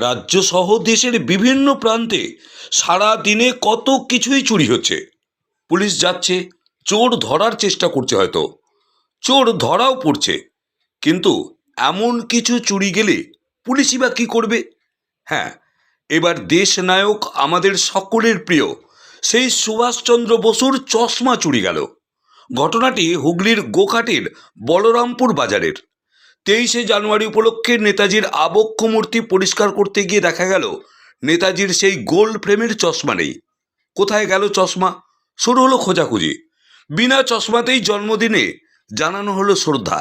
রাজ্য সহ দেশের বিভিন্ন প্রান্তে সারা দিনে কত কিছুই চুরি হচ্ছে। পুলিশ যাচ্ছে, চোর ধরার চেষ্টা করছে হয়তো। চোর ধরাও পড়ছে। কিন্তু এমন কিছু চুরি গেলে পুলিশই বা কী করবে? হ্যাঁ এবার দেশ নায়ক আমাদের সকলের প্রিয় সেই সুভাষচন্দ্র বসুর চশমা চুরি গেল। ঘটনাটি হুগলির গোঘাটের বলরামপুর বাজারের। তেইশে জানুয়ারি উপলক্ষে নেতাজির আবক্ষ মূর্তি পরিষ্কার করতে গিয়ে দেখা গেল, নেতাজির সেই গোল্ড ফ্রেমের চশমা নেই। কোথায় গেল চশমা? শুরু হলো খোঁজাখুঁজি। বিনা চশমাতেই জন্মদিনে জানানো হলো শ্রদ্ধা।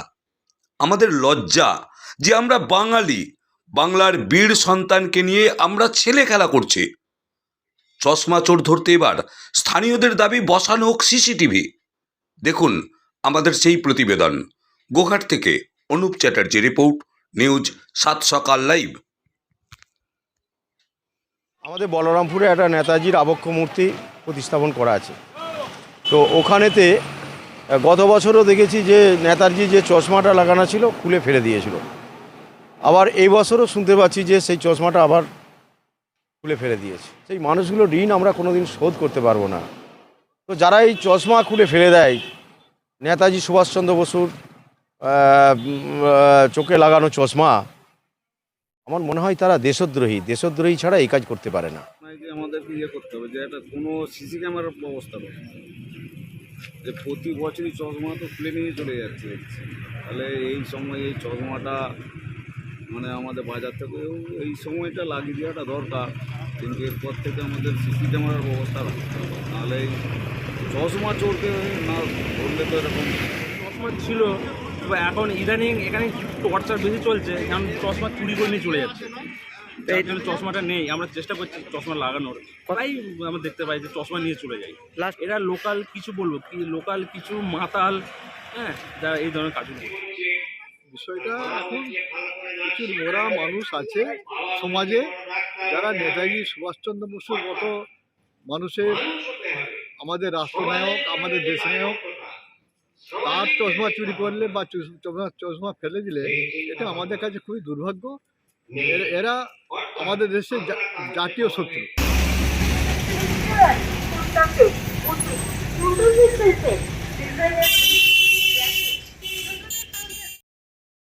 আমাদের লজ্জা যে আমরা বাঙালি, বাংলার বীর সন্তানকে নিয়ে আমরা ছেলে খেলা করছি। চশমা চোর ধরতে এবার স্থানীয়দের দাবি বসানো হোক সিসিটিভি। দেখুন আমাদের সেই প্রতিবেদন, গোঘাট থেকে। অনুপ চ্যাটার্জি রিপোর্ট, নিউজ সাত সকাল লাইভ। আমাদের বলরামপুরে একটা নেতাজির আবক্ষ মূর্তি প্রতিস্থাপন করা আছে। তো ওখানেতে গত বছরও দেখেছি যে নেতাজি যে চশমাটা লাগানো ছিল, খুলে ফেলে দিয়েছিল। আবার এই বছরও শুনতে পাচ্ছি যে সেই চশমাটা আবার খুলে ফেলে দিয়েছে। সেই মানুষগুলো ঋণ আমরা কোনোদিন শোধ করতে পারব না। তো যারা এই চশমা খুলে ফেলে দেয়, নেতাজি সুভাষচন্দ্র বসুর চোখে লাগানো চশমা। আমার মনে হয় তারা দেশদ্রোহী। দেশদ্রোহী ছাড়া এই কাজ করতে পারে না। যে আমাদেরকে ইয়ে করতে হবে যে একটা কোনো সিসি ক্যামেরার ব্যবস্থা হবে। যে প্রতি বছরই চশমা তো খুলে নিয়ে চলে যাচ্ছে। তাহলে এই সময় এই চশমাটা মানে আমাদের বাজার থেকেও এই সময়টা লাগিয়ে দেওয়াটা দরকার। কিন্তু এরপর থেকে আমাদের সিসি ক্যামেরার ব্যবস্থা রাখতে হবে। নাহলে এই চশমা চোরকে না ধরলে তো এরকম চশমা ছিল। এখন ইদানিং এখানে টর্চার বেশি চলছে কারণ চশমা চুরি করে নিয়ে চলে যাচ্ছে। এই জন্য চশমাটা নেই আমরা চেষ্টা করছি চশমা লাগানোর। তাই আমরা দেখতে পাই যে চশমা নিয়ে চলে যাই। লাস্ট এরা লোকাল কিছু বলব কি লোকাল কিছু মাতাল হ্যাঁ যারা এই ধরনের কাজ বিষয়টা এখন প্রচুর মোরা মানুষ আছে সমাজে যারা নেতাজি সুভাষচন্দ্র বসুর মতো মানুষের আমাদের রাষ্ট্রনায়ক আমাদের দেশ দেশনায়ক তার চশমা চুরি করলে বা চশমা চশমা ফেলে দিলে এটা আমাদের কাছে খুবই দুর্ভাগ্য। এর- আমাদের দেশের জাতীয় শত্রু। Thank punto,